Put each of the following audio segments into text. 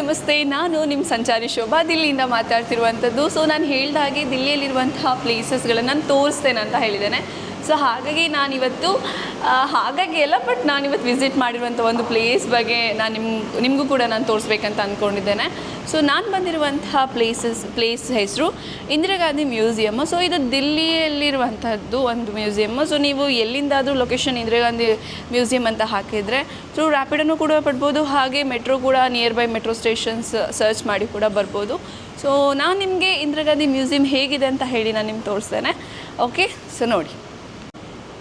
ನಮಸ್ತೆ, ನಾನು ನಿಮ್ಮ ಸಂಚಾರಿ ಶೋಭಾ, ದಿಲ್ಲಿಯಿಂದ ಮಾತಾಡ್ತಿರುವಂಥದ್ದು. ಸೊ ನಾನು ಹೇಳ್ದ ಹಾಗೆ ದಿಲ್ಲಿಯಲ್ಲಿರುವಂತಹ ಪ್ಲೇಸಸ್ಗಳನ್ನು ನಾನು ತೋರಿಸ್ತೇನೆ ಅಂತ ಹೇಳಿದ್ದೇನೆ. ಸೊ ಹಾಗಾಗಿ ನಾನಿವತ್ತು ಹಾಗಾಗಿ ಎಲ್ಲ ಬಟ್ ನಾನಿವತ್ತು ವಿಸಿಟ್ ಮಾಡಿರುವಂಥ ಒಂದು ಪ್ಲೇಸ್ ಬಗ್ಗೆ ನಾನು ನಿಮ್ಮ ನಿಮಗೂ ಕೂಡ ನಾನು ತೋರಿಸ್ಬೇಕಂತ ಅಂದ್ಕೊಂಡಿದ್ದೇನೆ ಸೊ ನಾನು ಬಂದಿರುವಂತಹ ಪ್ಲೇಸಸ್ ಪ್ಲೇಸ್ ಹೆಸರು ಇಂದಿರಾ ಗಾಂಧಿ ಮ್ಯೂಸಿಯಮ್ ಸೊ ಇದು ದಿಲ್ಲಿಯಲ್ಲಿರುವಂಥದ್ದು ಒಂದು ಮ್ಯೂಸಿಯಮ್ ಸೊ ನೀವು ಎಲ್ಲಿಂದಾದರೂ ಲೊಕೇಶನ್ ಇಂದಿರಾ ಗಾಂಧಿ ಮ್ಯೂಸಿಯಮ್ ಅಂತ ಹಾಕಿದರೆ ಥ್ರೂ ರ್ಯಾಪಿಡನ್ನು ಕೂಡ ಪಡ್ಬೋದು ಹಾಗೆ ಮೆಟ್ರೋ ಕೂಡ near by metro stations search ಮಾಡಿ ಕೂಡ ಬರ್ಬೋದು. ಸೊ ನಾನು ನಿಮಗೆ ಇಂದಿರಾ ಗಾಂಧಿ ಮ್ಯೂಸಿಯಂ ಹೇಗಿದೆ ಅಂತ ಹೇಳಿ ನಾನು ನಿಮ್ಗೆ ತೋರಿಸ್ತೇನೆ. ಓಕೆ ಸೊ ನೋಡಿ.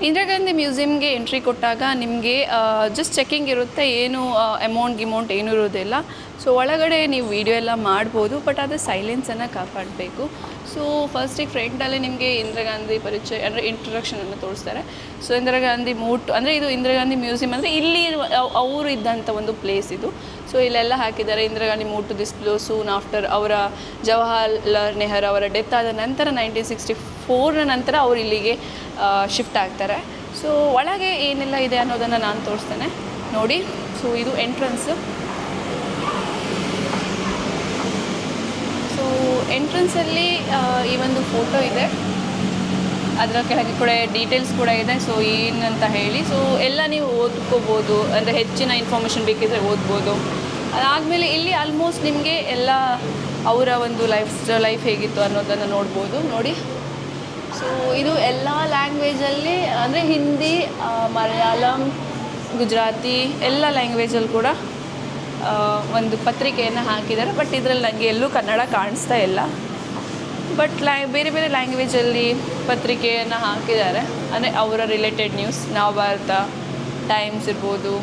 ಇಂದಿರಾ ಗಾಂಧಿ ಮ್ಯೂಸಿಯಮ್ಗೆ ಎಂಟ್ರಿ ಕೊಟ್ಟಾಗ ನಿಮಗೆ ಜಸ್ಟ್ ಚೆಕಿಂಗ್ ಇರುತ್ತೆ ಏನು ಅಮೌಂಟ್ ಗಿಮೌಂಟ್ ಏನೂ ಇರೋದಿಲ್ಲ. ಸೊ ಒಳಗಡೆ ನೀವು ವಿಡಿಯೋ ಎಲ್ಲ ಮಾಡ್ಬೋದು ಬಟ್ ಅದು ಸೈಲೆನ್ಸನ್ನು ಕಾಪಾಡಬೇಕು. ಸೊ ಫಸ್ಟಿಗೆ ಫ್ರಂಟಲ್ಲಿ ನಿಮಗೆ ಇಂದಿರಾ ಗಾಂಧಿ ಪರಿಚಯ, ಅಂದರೆ ಇಂಟ್ರೊಡಕ್ಷನನ್ನು ತೋರಿಸ್ತಾರೆ. ಸೊ ಇಂದಿರಾ ಗಾಂಧಿ ಮೂಟ್ ಅಂದರೆ ಇದು ಇಂದಿರಾ ಗಾಂಧಿ ಮ್ಯೂಸಿಯಂ, ಅಂದರೆ ಇಲ್ಲಿ ಅವರು ಇದ್ದಂಥ ಒಂದು ಪ್ಲೇಸ್ ಇದು. ಸೊ ಇಲ್ಲೆಲ್ಲ ಹಾಕಿದ್ದಾರೆ Indira Gandhi moved to this plot soon after ಅವರ ಜವಾಹರ್ಲಾಲ್ ನೆಹರು ಅವರ ಡೆತ್ ಆದ ನಂತರ ನೈನ್ಟೀನ್ ಸಿಕ್ಸ್ಟಿ ಫೋರ್ನ ನಂತರ ಅವರು ಇಲ್ಲಿಗೆ ಶಿಫ್ಟ್ ಆಗ್ತಾರೆ. ಸೊ ಒಳಗೆ ಏನೆಲ್ಲ ಇದೆ ಅನ್ನೋದನ್ನು ನಾನು ತೋರಿಸ್ತೇನೆ. ನೋಡಿ ಸೊ ಇದು ಎಂಟ್ರೆನ್ಸು ಸೊ ಎಂಟ್ರೆನ್ಸಲ್ಲಿ ಈ ಒಂದು ಫೋಟೋ ಇದೆ. ಅದರ ಕೆಳಗೆ ಕೂಡ ಡೀಟೇಲ್ಸ್ ಕೂಡ ಇದೆ. ಸೊ ಏನಂತ ಹೇಳಿ. ಸೊ ಎಲ್ಲ ನೀವು ಓದ್ಕೋಬೋದು. ಅಂದರೆ ಹೆಚ್ಚಿನ ಇನ್ಫಾರ್ಮೇಷನ್ ಬೇಕಿದ್ರೆ ಓದ್ಬೋದು. ಅದಾದಮೇಲೆ ಇಲ್ಲಿ ಆಲ್ಮೋಸ್ಟ್ ನಿಮಗೆ ಎಲ್ಲ ಅವರ ಒಂದು ಲೈಫ್ ಲೈಫ್ ಹೇಗಿತ್ತು ಅನ್ನೋದನ್ನು ನೋಡ್ಬೋದು. ನೋಡಿ. ಸೊ ಇದು ಎಲ್ಲ ಲ್ಯಾಂಗ್ವೇಜಲ್ಲಿ ಅಂದರೆ ಹಿಂದಿ ಮಲಯಾಳಂ ಗುಜರಾತಿ ಎಲ್ಲ ಲ್ಯಾಂಗ್ವೇಜಲ್ಲಿ ಕೂಡ ಒಂದು ಪತ್ರಿಕೆಯನ್ನು ಹಾಕಿದ್ದಾರೆ. ಬಟ್ ಇದರಲ್ಲಿ ನನಗೆ ಎಲ್ಲೂ ಕನ್ನಡ ಕಾಣಿಸ್ತಾ ಇಲ್ಲ. ಬಟ್ ಲ್ಯಾ ಬೇರೆ ಬೇರೆ ಲ್ಯಾಂಗ್ವೇಜಲ್ಲಿ ಪತ್ರಿಕೆಯನ್ನು ಹಾಕಿದ್ದಾರೆ. ಅಂದರೆ ಅವರ ರಿಲೇಟೆಡ್ ನ್ಯೂಸ್ ನವಭಾರತ ಟೈಮ್ಸ್ ಇರ್ಬೋದು,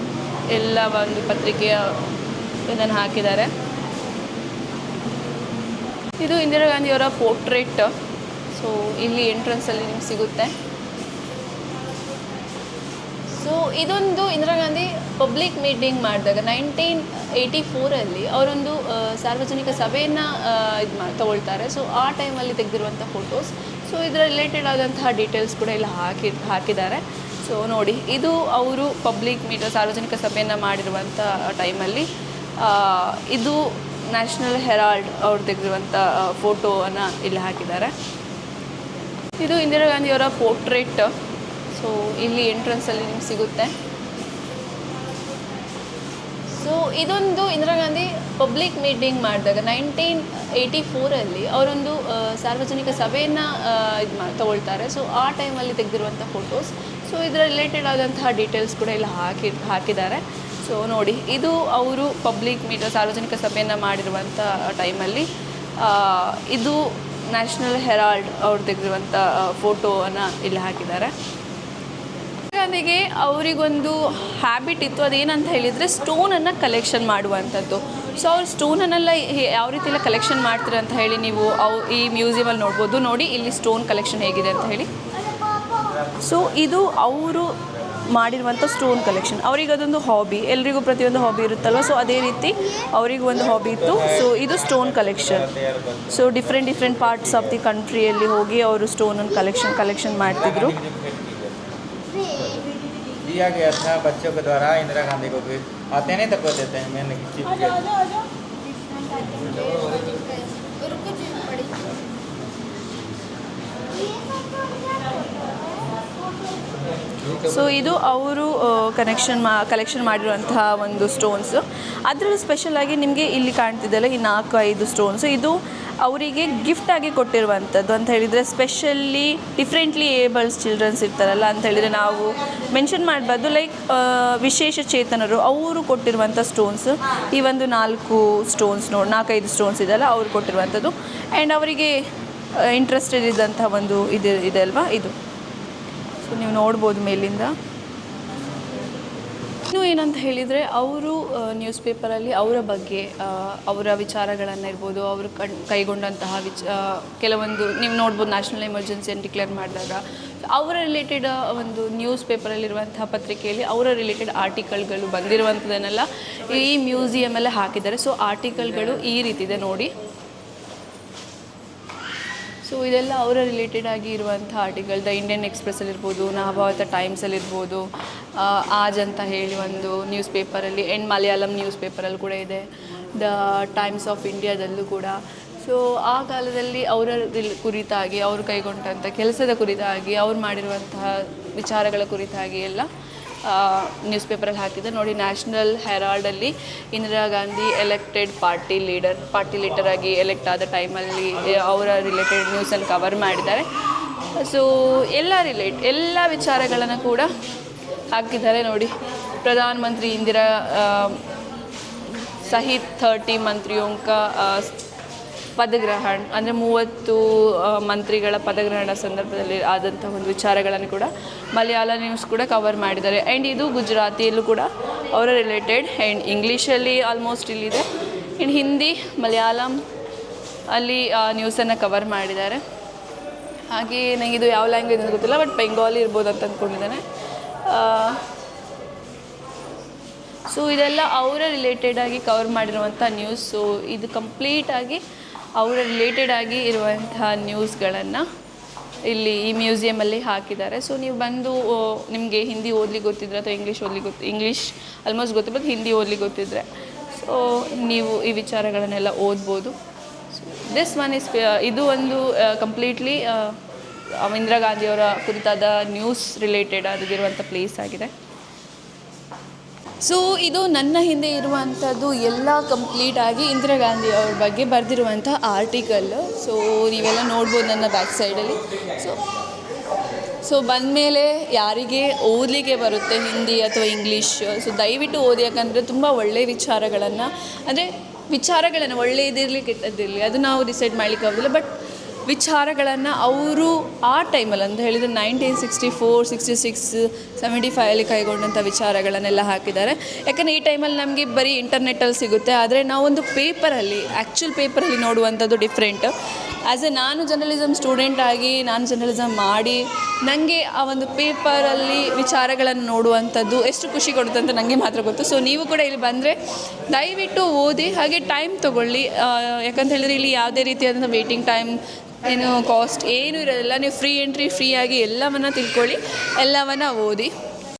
ಎಲ್ಲ ಒಂದು ಪತ್ರಿಕೆಯ ಇದನ್ನು ಹಾಕಿದ್ದಾರೆ. ಇದು ಇಂದಿರಾ ಗಾಂಧಿಯವರ ಪೋರ್ಟ್ರೇಟ್ ಸೊ ಇಲ್ಲಿ ಎಂಟ್ರೆನ್ಸಲ್ಲಿ ನಿಮ್ಗೆ ಸಿಗುತ್ತೆ. ಸೊ ಇದೊಂದು ಇಂದಿರಾ ಗಾಂಧಿ ಪಬ್ಲಿಕ್ ಮೀಟಿಂಗ್ ಮಾಡಿದಾಗ ನೈನ್ಟೀನ್ ಏಯ್ಟಿ ಫೋರಲ್ಲಿ ಅವರೊಂದು ಸಾರ್ವಜನಿಕ ಸಭೆಯನ್ನು ಇದು ಮಾ, ತಗೊಳ್ತಾರೆ. ಸೊ ಆ ಟೈಮಲ್ಲಿ ತೆಗೆದಿರುವಂಥ ಫೋಟೋಸ್ ಸೊ ಇದರ ರಿಲೇಟೆಡ್ ಆದಂತಹ ಡೀಟೇಲ್ಸ್ ಕೂಡ ಇಲ್ಲಿ ಹಾಕಿ, ಹಾಕಿದ್ದಾರೆ. ಸೊ ನೋಡಿ, ಇದು ಅವರು ಪಬ್ಲಿಕ್ ಮೀಟ್ ಸಾರ್ವಜನಿಕ ಸಭೆಯನ್ನು ಮಾಡಿರುವಂಥ ಟೈಮಲ್ಲಿ ಇದು ನ್ಯಾಷನಲ್ ಹೆರಾಲ್ಡ್ ಅವ್ರು ತೆಗೆದಿರುವಂಥ ಫೋಟೋವನ್ನು ಇಲ್ಲಿ ಹಾಕಿದ್ದಾರೆ. ಇದು ಇಂದಿರಾ ಗಾಂಧಿಯವರ ಪೋರ್ಟ್ರೇಟ್. ಸೊ ಇಲ್ಲಿ ಎಂಟ್ರೆನ್ಸಲ್ಲಿ ನಿಮ್ಗೆ ಸಿಗುತ್ತೆ. ಸೊ ಇದೊಂದು ಇಂದಿರಾ ಗಾಂಧಿ ಪಬ್ಲಿಕ್ ಮೀಟಿಂಗ್ ಮಾಡಿದಾಗ ನೈನ್ಟೀನ್ ಏಯ್ಟಿ ಫೋರಲ್ಲಿ ಅವರೊಂದು ಸಾರ್ವಜನಿಕ ಸಭೆಯನ್ನು ಇದು ಮಾ, ತಗೊಳ್ತಾರೆ. ಸೊ ಆ ಟೈಮಲ್ಲಿ ತೆಗೆದಿರುವಂಥ ಫೋಟೋಸ್ ಸೊ ಇದರ ರಿಲೇಟೆಡ್ ಆದಂತಹ ಡೀಟೇಲ್ಸ್ ಕೂಡ ಇಲ್ಲಿ ಹಾಕಿ, ಹಾಕಿದ್ದಾರೆ. ಸೊ ನೋಡಿ, ಇದು ಅವರು ಪಬ್ಲಿಕ್ ಮೀಟ್ ಸಾರ್ವಜನಿಕ ಸಭೆಯನ್ನು ಮಾಡಿರುವಂಥ ಟೈಮಲ್ಲಿ ಇದು ನ್ಯಾಷನಲ್ ಹೆರಾಲ್ಡ್ ಅವ್ರು ತೆಗೆದಿರುವಂಥ ಫೋಟೋವನ್ನು ಇಲ್ಲಿ ಹಾಕಿದ್ದಾರೆ. ಗಾಂಧಿಗೆ ಅವರಿಗೊಂದು ಹ್ಯಾಬಿಟ್ ಇತ್ತು, ಅದೇನಂತ ಹೇಳಿದರೆ ಸ್ಟೋನನ್ನು ಕಲೆಕ್ಷನ್ ಮಾಡುವಂಥದ್ದು. ಸೊ ಅವ್ರು ಸ್ಟೋನನ್ನೆಲ್ಲ ಯಾವ ರೀತಿಯೆಲ್ಲ ಕಲೆಕ್ಷನ್ ಮಾಡ್ತೀರ ಅಂತ ಹೇಳಿ ನೀವು ಅವು ಈ ಮ್ಯೂಸಿಯಮಲ್ಲಿ ನೋಡ್ಬೋದು. ನೋಡಿ, ಇಲ್ಲಿ ಸ್ಟೋನ್ ಕಲೆಕ್ಷನ್ ಹೇಗಿದೆ ಅಂತ ಹೇಳಿ. ಸೊ ಇದು ಅವರು ಮಾಡಿರುವಂಥ ಸ್ಟೋನ್ ಕಲೆಕ್ಷನ್ ಅವರಿಗೆ ಅದೊಂದು ಹಾಬಿ ಎಲ್ರಿಗೂ ಪ್ರತಿಯೊಂದು ಹಾಬಿ ಇರುತ್ತಲ್ವ ಸೊ ಅದೇ ರೀತಿ ಅವರಿಗೂ ಒಂದು ಹಾಬಿ ಇತ್ತು ಸೊ ಇದು stone collection so different different parts of the ಕಂಟ್ರಿಯಲ್ಲಿ ಹೋಗಿ ಅವರು ಸ್ಟೋನನ್ನು ಕಲೆಕ್ಷನ್ ಕಲೆಕ್ಷನ್ ಮಾಡ್ತಿದ್ರು दिया गया था बच्चों के द्वारा इंदिरा गांधी को भी आते नहीं तक को देते हैं मैंने चीफ ಸೊ ಇದು ಅವರು ಕನೆಕ್ಷನ್ ಮಾ ಕಲೆಕ್ಷನ್ ಮಾಡಿರುವಂತಹ ಒಂದು ಸ್ಟೋನ್ಸು ಅದರಲ್ಲಿ ಸ್ಪೆಷಲಾಗಿ ನಿಮಗೆ ಇಲ್ಲಿ ಕಾಣ್ತಿದ್ದಲ್ಲ ಈ ನಾಲ್ಕು ಐದು ಸ್ಟೋನ್ಸು ಇದು ಅವರಿಗೆ ಗಿಫ್ಟಾಗಿ ಕೊಟ್ಟಿರುವಂಥದ್ದು ಅಂತ ಹೇಳಿದರೆ ಸ್ಪೆಷಲಿ ಡಿಫ್ರೆಂಟ್ಲಿ ಏಬಲ್ಸ್ ಚಿಲ್ಡ್ರನ್ಸ್ ಇರ್ತಾರಲ್ಲ ಅಂತ ಹೇಳಿದರೆ ನಾವು ಮೆನ್ಷನ್ ಮಾಡಬಾರ್ದು. ಲೈಕ್ ವಿಶೇಷ ಚೇತನರು, ಅವರು ಕೊಟ್ಟಿರುವಂಥ ಸ್ಟೋನ್ಸ್ ಈ ಒಂದು ನಾಲ್ಕು ಸ್ಟೋನ್ಸ್ ನೋಡಿ, ನಾಲ್ಕೈದು ಸ್ಟೋನ್ಸ್ ಇದೆಲ್ಲ ಅವರು ಕೊಟ್ಟಿರುವಂಥದ್ದು. ಆ್ಯಂಡ್ ಅವರಿಗೆ ಇಂಟ್ರೆಸ್ಟೆಡ್ ಇದ್ದಂಥ ಒಂದು ಇದು ಇದೆ ಅಲ್ವಾ, ಇದು. ನೀವು ನೋಡ್ಬೋದು ಮೇಲಿಂದ. ಇನ್ನು ಏನಂತ ಹೇಳಿದರೆ ಅವರು ನ್ಯೂಸ್ ಪೇಪರಲ್ಲಿ ಅವರ ಬಗ್ಗೆ ಅವರ ವಿಚಾರಗಳನ್ನು ಇರ್ಬೋದು ಅವರು ಕಣ್, ಕೈಗೊಂಡಂತಹ ವಿಚ ಕೆಲವೊಂದು ನೀವು ನೋಡ್ಬೋದು ನ್ಯಾಷನಲ್ ಎಮರ್ಜೆನ್ಸಿಯನ್ನು ಡಿಕ್ಲೇರ್ ಮಾಡಿದಾಗ. ಅವರ ರಿಲೇಟೆಡ್ ಒಂದು ನ್ಯೂಸ್ ಪೇಪರಲ್ಲಿರುವಂತಹ ಪತ್ರಿಕೆಯಲ್ಲಿ ಅವರ ರಿಲೇಟೆಡ್ ಆರ್ಟಿಕಲ್ಗಳು ಬಂದಿರುವಂಥದ್ದನ್ನೆಲ್ಲ ಈ ಮ್ಯೂಸಿಯಮಲ್ಲೇ ಹಾಕಿದ್ದಾರೆ. ಸೊ ಆರ್ಟಿಕಲ್ಗಳು ಈ ರೀತಿ ಇದೆ ನೋಡಿ. ಸೊ ಇದೆಲ್ಲ ಅವರ ರಿಲೇಟೆಡ್ ಆಗಿ ಇರುವಂಥ ಆರ್ಟಿಕಲ್ ದ ಇಂಡಿಯನ್ ಎಕ್ಸ್ಪ್ರೆಸ್ಸಲ್ಲಿರ್ಬೋದು ನವಭಾರತ ಟೈಮ್ಸಲ್ಲಿರ್ಬೋದು ಆಜ್ ಅಂತ ಹೇಳಿ ಒಂದು ನ್ಯೂಸ್ ಪೇಪರಲ್ಲಿ ಆ್ಯಂಡ್ ಮಲಯಾಳಂ ನ್ಯೂಸ್ ಪೇಪರಲ್ಲಿ ಕೂಡ ಇದೆ ದ ಟೈಮ್ಸ್ ಆಫ್ ಇಂಡಿಯಾದಲ್ಲೂ ಕೂಡ. ಸೊ ಆ ಕಾಲದಲ್ಲಿ ಅವರ ಕುರಿತಾಗಿ, ಅವರು ಕೈಗೊಂಡಂಥ ಕೆಲಸದ ಕುರಿತಾಗಿ, ಅವ್ರು ಮಾಡಿರುವಂತಹ ವಿಚಾರಗಳ ಕುರಿತಾಗಿ ಎಲ್ಲ ನ್ಯೂಸ್ ಪೇಪರಲ್ಲಿ ಹಾಕಿದ್ದೆ. ನೋಡಿ national ಹೆರಾಲ್ಡಲ್ಲಿ Indira Gandhi elected party leader party leader ಆಗಿ ಎಲೆಕ್ಟ್ ಆದ ಟೈಮಲ್ಲಿ ಅವರ ರಿಲೇಟೆಡ್ ನ್ಯೂಸನ್ನು ಕವರ್ ಮಾಡಿದ್ದಾರೆ. ಸೊ ಎಲ್ಲ ರಿಲೇಟ್ ಎಲ್ಲ ವಿಚಾರಗಳನ್ನು ಕೂಡ ಹಾಕಿದ್ದಾರೆ. ನೋಡಿ ಪ್ರಧಾನ ಮಂತ್ರಿ ಇಂದಿರಾ ಸಹಿತ್ ಥರ್ಟಿ ಮಂತ್ರಿ ಆ, ಪದಗ್ರಹಣ, ಅಂದರೆ ಮೂವತ್ತು ಮಂತ್ರಿಗಳ ಪದಗ್ರಹಣ ಸಂದರ್ಭದಲ್ಲಿ ಆದಂಥ ಒಂದು ವಿಚಾರಗಳನ್ನು ಕೂಡ ಮಲಯಾಳ ನ್ಯೂಸ್ ಕೂಡ ಕವರ್ ಮಾಡಿದ್ದಾರೆ. ಆ್ಯಂಡ್ ಇದು ಗುಜರಾತಿಯಲ್ಲೂ ಕೂಡ ಅವರ ರಿಲೇಟೆಡ್ ಆ್ಯಂಡ್ ಇಂಗ್ಲೀಷಲ್ಲಿ ಆಲ್ಮೋಸ್ಟ್ ಇಲ್ಲಿದೆ. ಆ್ಯಂಡ್ ಹಿಂದಿ ಮಲಯಾಳಂ ಅಲ್ಲಿ ನ್ಯೂಸನ್ನು ಕವರ್ ಮಾಡಿದ್ದಾರೆ. ಹಾಗೆ ನನಗೆ ಇದು ಯಾವ ಲ್ಯಾಂಗ್ವೇಜ್ ಅಂತ ಗೊತ್ತಿಲ್ಲ ಬಟ್ ಬೆಂಗಾಲಿ ಇರ್ಬೋದು ಅಂತ ಅಂದ್ಕೊಂಡಿದ್ದಾನೆ ಸೊ ಇದೆಲ್ಲ ಅವರ ರಿಲೇಟೆಡ್ ಆಗಿ ಕವರ್ ಮಾಡಿರುವಂಥ ನ್ಯೂಸ್ ಸೊ ಇದು ಕಂಪ್ಲೀಟಾಗಿ ಅವರ ರಿಲೇಟೆಡ್ ಆಗಿ ಇರುವಂತಹ ನ್ಯೂಸ್ಗಳನ್ನು ಇಲ್ಲಿ ಈ ಮ್ಯೂಸಿಯಮಲ್ಲಿ ಹಾಕಿದ್ದಾರೆ. ಸೊ ನೀವು ಬಂದು ನಿಮಗೆ ಹಿಂದಿ ಓದ್ಲಿಕ್ಕೆ ಗೊತ್ತಿದ್ರೆ ಅಥವಾ ಇಂಗ್ಲೀಷ್ ಓದ್ಲಿಕ್ಕೆ ಗೊತ್ತು ಇಂಗ್ಲೀಷ್ ಆಲ್ಮೋಸ್ಟ್ ಗೊತ್ತಿರ್ಬೋದು ಹಿಂದಿ ಓದ್ಲಿಕ್ಕೆ ಗೊತ್ತಿದ್ರೆ. ಸೊ ನೀವು ಈ ವಿಚಾರಗಳನ್ನೆಲ್ಲ ಓದ್ಬೋದು. ದಿಸ್ ಒನ್ ಇಸ್ ಇದು ಒಂದು ಕಂಪ್ಲೀಟ್ಲಿ ಇಂದಿರಾ ಗಾಂಧಿಯವರ ಕುರಿತಾದ ನ್ಯೂಸ್ ರಿಲೇಟೆಡ್ ಆಗಿರುವಂಥ ಪ್ಲೇಸ್ ಆಗಿದೆ. ಸೊ ಇದು ನನ್ನ ಹಿಂದೆ ಇರುವಂಥದ್ದು ಎಲ್ಲ ಕಂಪ್ಲೀಟ್ ಆಗಿ ಇಂದಿರಾ ಗಾಂಧಿ ಅವ್ರ ಬಗ್ಗೆ ಬರೆದಿರುವಂಥ ಆರ್ಟಿಕಲ್ ಸೊ ನೀವೆಲ್ಲ ನೋಡ್ಬೋದು ನನ್ನ ಬ್ಯಾಕ್ ಸೈಡಲ್ಲಿ ಸೊ ಸೊ ಬಂದಮೇಲೆ ಯಾರಿಗೆ ಓದಲಿಕ್ಕೆ ಬರುತ್ತೆ ಹಿಂದಿ ಅಥವಾ ಇಂಗ್ಲೀಷ್ ಸೊ ದಯವಿಟ್ಟು ಓದಿ, ಯಾಕಂದರೆ ತುಂಬ ಒಳ್ಳೆಯ ವಿಚಾರಗಳನ್ನು, ಅಂದರೆ ವಿಚಾರಗಳನ್ನು ಒಳ್ಳೆಯದಿರಲಿ ಕೆಟ್ಟದ್ದಿರಲಿ ಅದು ನಾವು ಡಿಸೈಡ್ ಮಾಡಲಿಕ್ಕೆ ಆಗೋದಿಲ್ಲ ಬಟ್ ವಿಚಾರಗಳನ್ನು ಅವರು ಆ ಟೈಮಲ್ಲಿ ಅಂತ ಹೇಳಿದರೆ nineteen sixty four sixty six seventy ಫೈವಲ್ಲಿ ಕೈಗೊಂಡಂಥ ವಿಚಾರಗಳನ್ನೆಲ್ಲ ಹಾಕಿದ್ದಾರೆ. ಯಾಕಂದರೆ ಈ ಟೈಮಲ್ಲಿ ನಮಗೆ ಬರೀ ಇಂಟರ್ನೆಟ್ಟಲ್ಲಿ ಸಿಗುತ್ತೆ. ಆದರೆ ನಾವೊಂದು ಪೇಪರಲ್ಲಿ ಆ್ಯಕ್ಚುಲ್ ಪೇಪರಲ್ಲಿ ನೋಡುವಂಥದ್ದು ಡಿಫ್ರೆಂಟ್ ಆ್ಯಸ್ ಎ ನಾನು ಜರ್ನಲಿಸಮ್ ಸ್ಟೂಡೆಂಟ್ ಆಗಿ, ನಾನು ಜರ್ನಲಿಸಮ್ ಮಾಡಿ ನನಗೆ ಆ ಒಂದು ಪೇಪರಲ್ಲಿ ವಿಚಾರಗಳನ್ನು ನೋಡುವಂಥದ್ದು ಎಷ್ಟು ಖುಷಿ ಕೊಡುತ್ತೆ ಅಂತ ನನಗೆ ಮಾತ್ರ ಗೊತ್ತು. ಸೊ ನೀವು ಕೂಡ ಇಲ್ಲಿ ಬಂದರೆ ದಯವಿಟ್ಟು ಓದಿ, ಹಾಗೆ ಟೈಮ್ ತೊಗೊಳ್ಳಿ. ಯಾಕಂತ ಹೇಳಿದ್ರೆ ಇಲ್ಲಿ ಯಾವುದೇ ರೀತಿಯಾದಂಥ ವೇಟಿಂಗ್ ಟೈಮ್ ಏನು ಕಾಸ್ಟ್ ಏನೂ ಇರೋದಿಲ್ಲ. ನೀವು ಫ್ರೀ ಎಂಟ್ರಿ ಫ್ರೀಯಾಗಿ ಎಲ್ಲವನ್ನು ತಿಳ್ಕೊಳ್ಳಿ. ಎಲ್ಲವನ್ನು ಓದಿ.